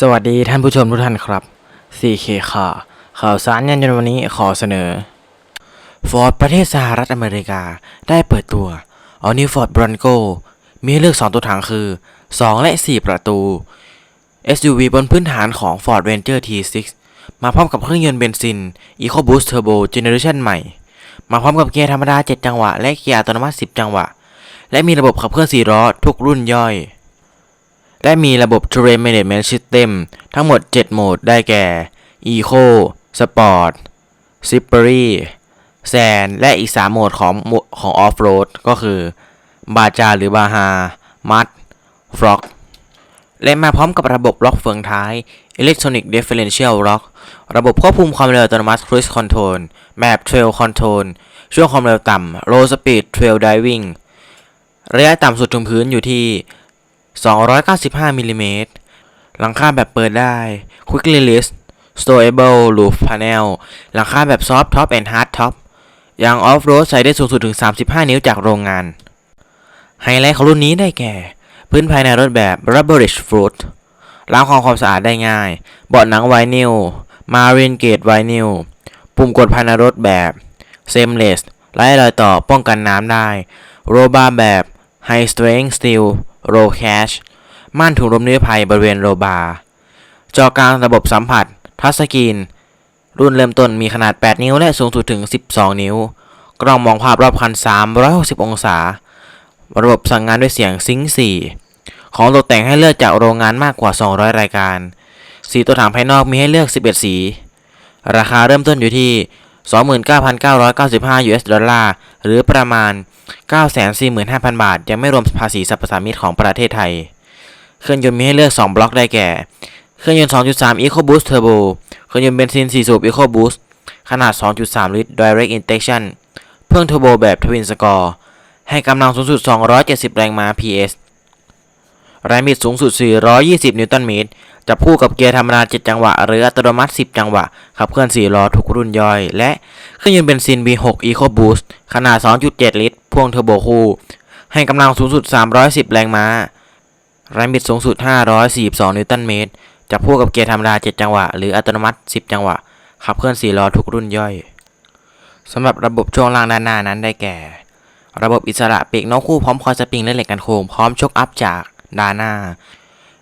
สวัสดีท่านผู้ชมทุกท่านครับ 4K ข่าวข่าวสารยันยนวันนี้ขอเสนอ Ford ประเทศสหรัฐอเมริกาได้เปิดตัว All New Ford Bronco มีเลือก 2 ตัวถังคือ 2 และ 4 ประตู SUV บนพื้นฐานของ Ford Ranger T6 มาพร้อมกับเครื่องยนต์เบนซิน EcoBoost Turbo Generation ใหม่ มาพร้อมกับเกียร์ธรรมดา 7 จังหวะ และเกียร์อัตโนมัติ 10 จังหวะ และมีระบบขับเคลื่อน4ล้อทุกรุ่นย่อย และมีระบบ Terrain Management System ทั้งหมด 7 โหมดได้แก่ Eco Sport s i p p e r y Sand และอีก 3 โหมดของของ Off-Road ก็คือบาจาหรือบาฮามัดฟล็อกและมาพร้อมกับระบบล็อกเฟืองท้าย Electronic Differential Lock ระบบควบคุมความเร็วอัตโนมัติ Cruise Control แบบ Trail Control ช่วงความเร็วต่ำ Low Speed Trail Diving ระยะต่ำสุดถึงพื้นอยู่ที่ 295มิลลิเมตรหลังคาแบบเปิดได้ Quick Release Stowable Roof Panel หลังคาแบบ Soft Top and Hard Top ยาง Off-Road ใส่ได้สูงสุดถึง 35 นิ้วจากโรงงาน ไฮไลท์ของรุ่นนี้ได้แก่ พื้นภายในรถแบบ Rubberish Fruit ล้างความความสะอาดได้ง่าย เบาะหนังไวนิล Marine Gate ไวนิล ปุ่มกดภายในรถแบบ Seamless ไร้รอยต่อป้องกันน้ำได้ โรบาแบบ High Strength Steel Roll Cash ม่านถุงลมนิรภัยบริเวณโรบาร์จอกลางระบบสัมผัส ทัชสกรีน รุ่นเริ่มต้นมีขนาด 8 นิ้วและสูงสุดถึง 12 นิ้ว กล้องมองภาพรอบคัน 360 องศา ระบบสั่งงานด้วยเสียงซิงค์4ของตกแต่งให้เลือกจากโรงงานมากกว่า 200 รายการ สีตัวถังภายนอกมีให้เลือก 11 สี ราคาเริ่มต้นอยู่ที่ 29,995 US ดอลลาร์ หรือประมาณ 945,000 บาท ยังไม่รวมภาษีสรรพสามิตของประเทศไทย เครื่องยนต์มีให้เลือก 2 บล็อกได้แก่ เครื่องยนต์ 2.3 EcoBoost Turbo เครื่องยนต์เบนซิน 4 สูบ EcoBoost ขนาด 2.3 ลิตร Direct Injection เพิ่งเทอร์โบแบบ Twin Score ให้กำลังสูงสุด 270 แรงม้า PS แรงบิดสูงสุด 420 นิวตันเมตร จับคู่กับเกียร์ธรรมดา 7 จังหวะ หรืออัตโนมัติ 10 จังหวะ ขับเคลื่อน 4 ล้อทุกรุ่นย่อย และเครื่องยนต์เบนซิน V6 EcoBoost ขนาด 2.7 ลิตร พ่วงเทอร์โบคู่ ให้กำลังสูงสุด 310 แรงม้า แรงบิดสูงสุด 542 นิวตันเมตร จับคู่กับเกียร์ธรรมดา 7 จังหวะ หรืออัตโนมัติ 10 จังหวะ ขับเคลื่อน 4 ล้อทุกรุ่นย่อยสำหรับระบบช่วงล่างด้านหน้านั้นได้แก่ ระบบอิสระปีกนกคู่พร้อมคอยสปริงและเหล็กกันโค้งพร้อมชกอัพจาก ดาหน้า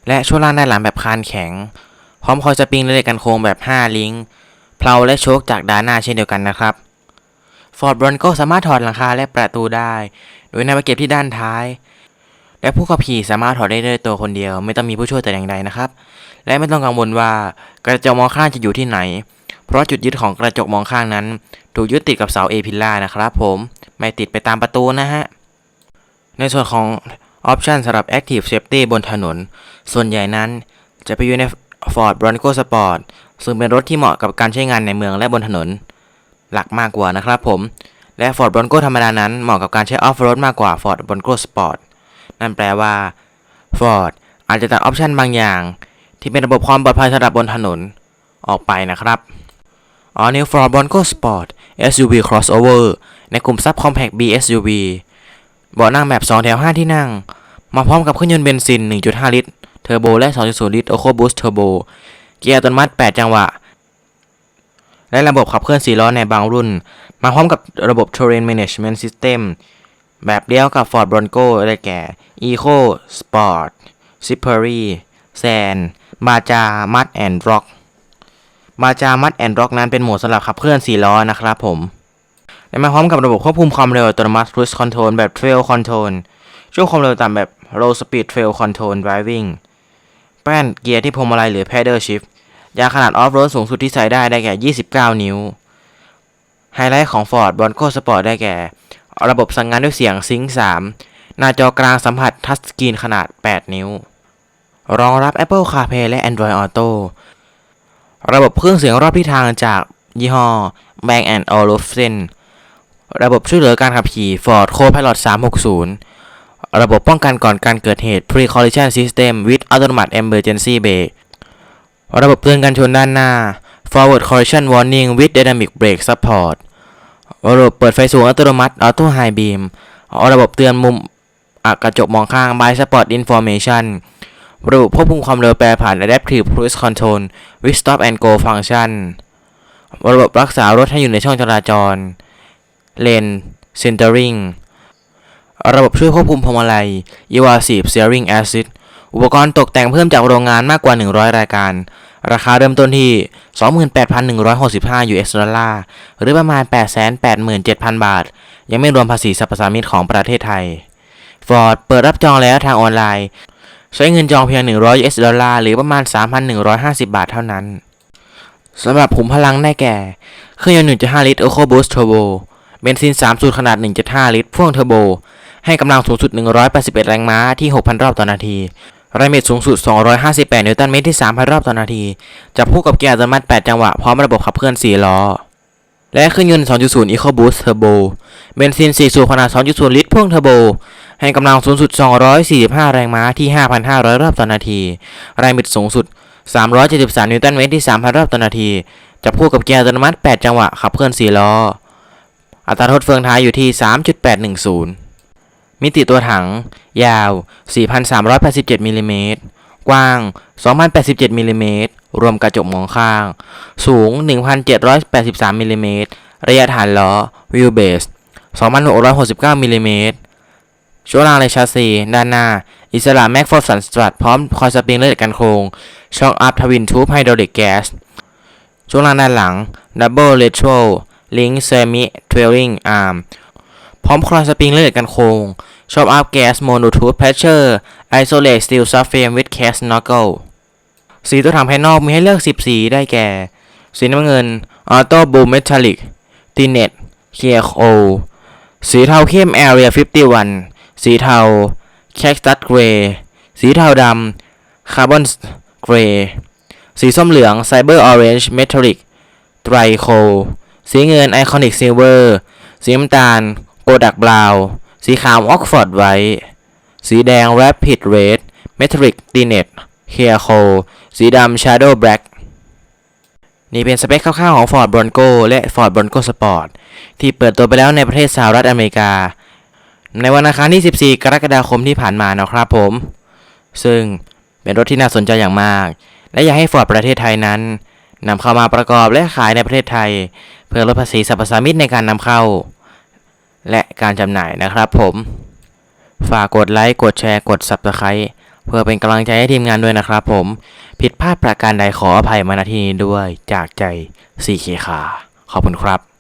และช่วงล่างด้านหลังแบบคานแข็ง พร้อมคอยสปริงและเหล็กกันโค้งแบบ 5 ลิงก์เพลาและโชคจากดาหน้าเช่นเดียวกันนะครับ Ford Bronco สามารถถอดหลังคาและประตูได้ โดยนำไปเก็บที่ด้านท้าย และผู้ขับขี่สามารถถอดได้ด้วยตัวคนเดียว ไม่ต้องมีผู้ช่วยแต่อย่างใดนะครับ และไม่ต้องกังวลว่ากระจกมองข้างจะอยู่ที่ไหน เพราะจุดยึดของกระจกมองข้างนั้น ถูกยึดติดกับเสา A พิลล่านะครับ ผมไม่ติดไปตามประตูนะฮะในส่วนของ ออปชันสำหรับ Active Safety บนถนน ส่วนใหญ่นั้นจะไปอยู่ใน Ford Bronco Sport ซึ่งเป็นรถที่เหมาะกับการใช้งานในเมืองและบนถนน หลักมากกว่านะครับผม และ Ford Bronco ธรรมดานั้นเหมาะกับการใช้ Off-road มากกว่า Ford Bronco Sport นั่นแปลว่า Ford อาจจะตัดออปชันบางอย่าง ที่เป็นระบบความปลอดภัยสำหรับบนถนนออกไปนะครับ All New Ford Bronco Sport SUV Crossover ในกลุ่ม Subcompact B SUV เบาะนั่งแบบ 2 แถว 5 ที่นั่ง มาพร้อมกับเครื่องยนต์เบนซิน 1.5 ลิตร เทอร์โบ และ 2.0 ลิตร EcoBoost Turbo เกียร์อัตโนมัติ 8 จังหวะ และระบบขับเคลื่อน4ล้อในบางรุ่น มาพร้อมกับระบบ Terrain Management System แบบเดียวกับ Ford Bronco ได้แก่ Eco Sport s i p p e r y Sand บาจา Mud and Rock บาจา Mud and Rock นั้นเป็นโหมดสำหรับขับเคลื่อน 4 ล้อนะครับผมและมาพร้อมกับระบบควบคุมความเร็วอัตโนมัติ Cruise Control แบบ Trail Control ช่วงความเร็วต่ำแบบ Low Speed Trail Control Driving แป้นเกียร์ที่พวงมาลัยหรือ Pedal Shift ยางขนาด Off-road สูงสุดที่ใส่ได้ได้แก่ 29 นิ้ว ไฮไลท์ของ Ford Bronco Sport ได้แก่ ระบบสั่งงานด้วยเสียง Sync 3หน้าจอกลางสัมผัสทัชสกรีนขนาด 8 นิ้ว รองรับ Apple CarPlay และ Android Auto ระบบเครื่องเสียงรอบทิศทางจากยี่ห้อ Bang Olufsen ระบบช่วยเหลือการขับขี่ Ford Co-Pilot 360 ระบบป้องกันก่อนการเกิดเหตุ Pre-Collision System with Automatic Emergency Brake ระบบเตือนการชนด้านหน้า Forward Collision Warning with Dynamic Brake Support ระบบเปิดไฟสูงอัตโนมัติ Auto High Beam ระบบเตือนมุมอะกระจกมองข้าง By Spot Information ระบบควบคุมความเร็วแปรผัน Adaptive Cruise Control with Stop and Go Function ระบบรักษารถให้อยู่ในช่องจราจร Lane Centering ระบบช่วยควบคุมพวงมาลัย Evasive Steering Assist อุปกรณ์ตกแต่งเพิ่มจากโรงงานมากกว่า 100 รายการ ราคาเริ่มต้นที่ 28,165 US ดอลลาร์ หรือประมาณ 887,000 บาท ยังไม่รวมภาษีสรรพสามิตของประเทศไทย Ford เปิดรับจองแล้วทางออนไลน์ ใช้เงินจองเพียง 100 US ดอลลาร์ หรือประมาณ 3,150 บาทเท่านั้นสำหรับขุมพลังได้แก่ เครื่องยนต์ 1.5 ลิตร EcoBoost Turbo เบนซิน 3 สูตรขนาด 1.5 ลิตร พ่วงเทอร์โบ ให้กำลังสูงสุด 181 แรงม้าที่ 6,000 รอบต่อนาที แรงบิดสูงสุด 258 นิวตันเมตรที่ 3,000 รอบต่อนาทีจะพูกกับเกียร์อัตโนมัติ 8 จังหวะ พร้อมระบบขับเคลื่อน 4 ล้อ และเครื่องยนต์ 2.0 EcoBoost Turbo เบนซิน 4 สูบขนาด 2.0 ลิตรพ่วงเทอร์โบ ให้กำลังสูงสุด 245 แรงม้าที่ 5,500 รอบต่อนาที แรงบิดสูงสุด 373 นิวตันเมตรที่ 3,000 รอบต่อนาทีจะพ่วงกับเกียร์อัตโนมัติ 8 จังหวะ ขับเคลื่อน 4 ล้อ อัตราทษเฟืองท้ายอยู่ที่ 3.810 มิติตัวถัง ยาว 4,387มิลลิเมตร กว้าง 2,087มิลลิเมตร รวมกระจกมองข้าง สูง 1,783มิลลิเมตร ระยะฐานล้อ วิวเบส 2,669มิลลิเมตรช่วงล่างและชัสซีด้านหน้า อิสระแม็กฟอร์สันสตรัทพร้อมคอยสปริงและเหล็กกันโครงช็อคอัพทวินทูบไฮดรอลิกแก๊สช่วงล่างด้านหลังดับเบิลเลโทรลิงเซมิทเวลลิงอาร์มพร้อมคอนสปริงและเหล็กกันโครง ชอปอัพแก๊สโมโนทูธแพชเชอร์ไอโซเลตสตีลซัฟเฟมวิดแคสโนกเกิลสีตัวถังภายนอกมีให้เลือก 10 สีได้แก่ สีน้ำเงินออโต้บูมเมทัลลิกตีเน็ตเคียโอสีเทาเข้มแอเรีย51 สีเทาแคคตัสเกรย์สีเทาดำคาร์บอนเกรย์สีส้มเหลืองไซเบอร์ออเรนจ์เมทัลลิกไตรโคสีเงินไอคอนิกซิลเวอร์สีน้ำตาลโกดักบราว สีขาวออกฟอร์ดไวท์สีแดง Rapid Red Metallic t i n e t Clear c o สีดำ Shadow Black นี่เป็นสเปคคร่าวๆของ Ford Bronco และ Ford Bronco Sport ที่เปิดตัวไปแล้วในประเทศสหรัฐอเมริกา ในวันอังคารที่ 14 กรกฎาคมที่ผ่านมานะครับผม ซึ่งเป็นรถที่น่าสนใจอย่างมาก และอยากให้ Ford ประเทศไทยนั้นนำเข้ามาประกอบและขายในประเทศไทย เพื่อลดภาษีสรรพสามิตในการนำเข้า และการจำหน่ายนะครับผม ฝากกดไลค์กดแชร์กด Subscribe เพื่อเป็นกำลังใจให้ทีมงานด้วยนะครับผม ผิดพลาดประการใดขออภัยมาณที่นี้ด้วยจากใจ 4K คาขอบคุณครับ